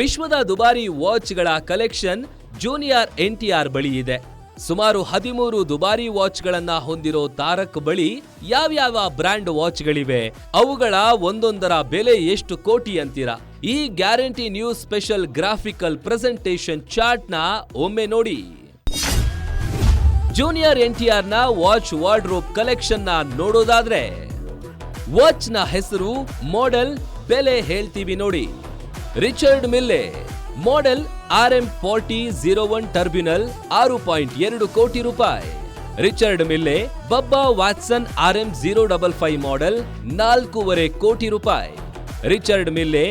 ವಿಶ್ವದ ದುಬಾರಿ ವಾಚ್ಗಳ collection junior NTR ಬಳಿ ಇದೆ. ಸುಮಾರು ಹದಿಮೂರು ದುಬಾರಿ ವಾಚ್ಗಳನ್ನ ಹೊಂದಿರೋ ತಾರಕ್ ಬಳಿ ಯಾವ್ಯಾವ ಬ್ರ್ಯಾಂಡ್ ವಾಚ್ಗಳಿವೆ? ಅವುಗಳ ಒಂದೊಂದರ ಬೆಲೆ ಎಷ್ಟು ಕೋಟಿ ಅಂತೀರಾ? ಈ guarantee news special graphical presentation ಚಾರ್ಟ್ನ ಒಮ್ಮೆ ನೋಡಿ. ಜೂನಿಯರ್ ಎನ್ಟಿಆರ್ನ ವಾಚ್ ವಾರ್ಡ್ರೋಬ್ ಕಲೆಕ್ಷನ್ನ ನೋಡೋದಾದ್ರೆ ವಾಚ್ನ ಹೆಸರು, ಮಾಡೆಲ್, ಬೆಲೆ ಹೇಳ್ತೀವಿ ನೋಡಿ. Richard Mille, model R M forty zero one tourbillon ಆರು ಪಾಯಿಂಟ್ ಎರಡು ಕೋಟಿ ರೂಪಾಯಿ. Richard Mille, Bubba Watson R M zero double five model ನಾಲ್ಕೂವರೆ ಕೋಟಿ ರೂಪಾಯಿ. Richard Mille,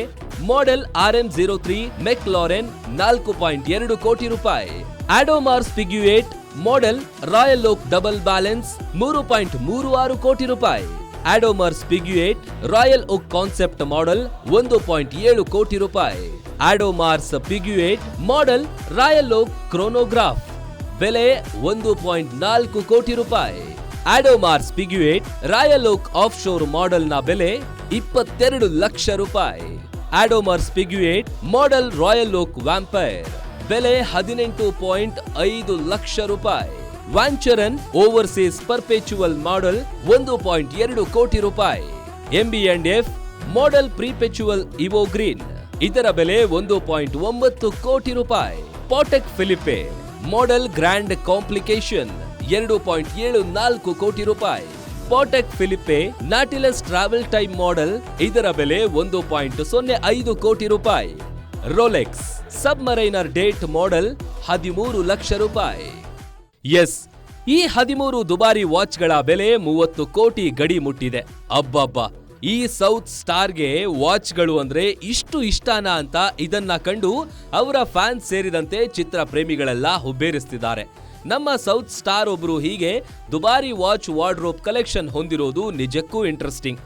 model R M zero three McLaren ನಾಲ್ಕು ಪಾಯಿಂಟ್ ಎರಡು ಕೋಟಿ ರೂಪಾಯಿ. Audemars Piguet, model Royal Oak double balance ಮೂರು ಪಾಯಿಂಟ್ ಮೂರು ಆರು ಕೋಟಿ ರೂಪಾಯಿ. Audemars Piguet Royal Oak concept model ಒಂದು ಪಾಯಿಂಟ್ ಏಳು ಕೋಟಿ ರೂಪಾಯಿ. Audemars Piguet model Royal Oak chronograph. ಬೆಲೆ ಒಂದು ಪಾಯಿಂಟ್ ನಾಲ್ಕು ಕೋಟಿ ರೂಪಾಯಿ. Audemars Piguet Royal Oak offshore ಮಾಡೆಲ್ನ ಬೆಲೆ ಇಪ್ಪತ್ತೆರಡು ಲಕ್ಷ ರೂಪಾಯಿ. Audemars Piguet model Royal Oak vampire. ಬೆಲೆ ಹದಿನೆಂಟು ಪಾಯಿಂಟ್ ಐದು ಲಕ್ಷ ರೂಪಾಯಿ. ವ್ಯಾಂಚರನ್ ಓವರ್ಸೀಸ್ ಪರ್ಪೆಚುವಲ್ ಮಾಡೆಲ್ ಒಂದು ಪಾಯಿಂಟ್ ಎರಡು ಕೋಟಿ ರೂಪಾಯಿ. MB and F model perpetual evo green. ಇದರ ಬೆಲೆ ಒಂದು ಪಾಯಿಂಟ್ ಒಂಬತ್ತು ಕೋಟಿ ರೂಪಾಯಿ. Patek Philippe model grand complication ಎರಡು ಪಾಯಿಂಟ್ ಏಳು ನಾಲ್ಕು ಕೋಟಿ ರೂಪಾಯಿ. Patek Philippe Nautilus travel time model ಇದರ ಬೆಲೆ ಒಂದು ಪಾಯಿಂಟ್ ಸೊನ್ನೆ ಐದು ಕೋಟಿ ರೂಪಾಯಿ. ರೋಲೆಕ್ಸ್ ಸಬ್ಮರೈನರ್ ಡೇಟ್ ಮಾಡೆಲ್ ಹದಿಮೂರು ಲಕ್ಷ ರೂಪಾಯಿ. ಎಸ್. ಈ ಹದಿಮೂರು ದುಬಾರಿ ವಾಚ್ಗಳ ಬೆಲೆ ಮೂವತ್ತು ಕೋಟಿ ಗಡಿ ಮುಟ್ಟಿದೆ. ಅಬ್ಬಬ್ಬ. ಈ ಸೌತ್ ಸ್ಟಾರ್ಗೆ ವಾಚ್ಗಳು ಅಂದ್ರೆ ಇಷ್ಟು ಇಷ್ಟಾನ ಅಂತ ಇದನ್ನ ಕಂಡು ಅವರ ಫ್ಯಾನ್ಸ್ ಸೇರಿದಂತೆ ಚಿತ್ರ ಪ್ರೇಮಿಗಳೆಲ್ಲ ಹುಬ್ಬೇರಿಸ್ತಿದ್ದಾರೆ. ನಮ್ಮ ಸೌತ್ ಸ್ಟಾರ್ ಒಬ್ರು ಹೀಗೆ ದುಬಾರಿ ವಾಚ್ ವಾರ್ಡ್ರೋಬ್ ಕಲೆಕ್ಷನ್ ಹೊಂದಿರೋದು ನಿಜಕ್ಕೂ ಇಂಟ್ರೆಸ್ಟಿಂಗ್.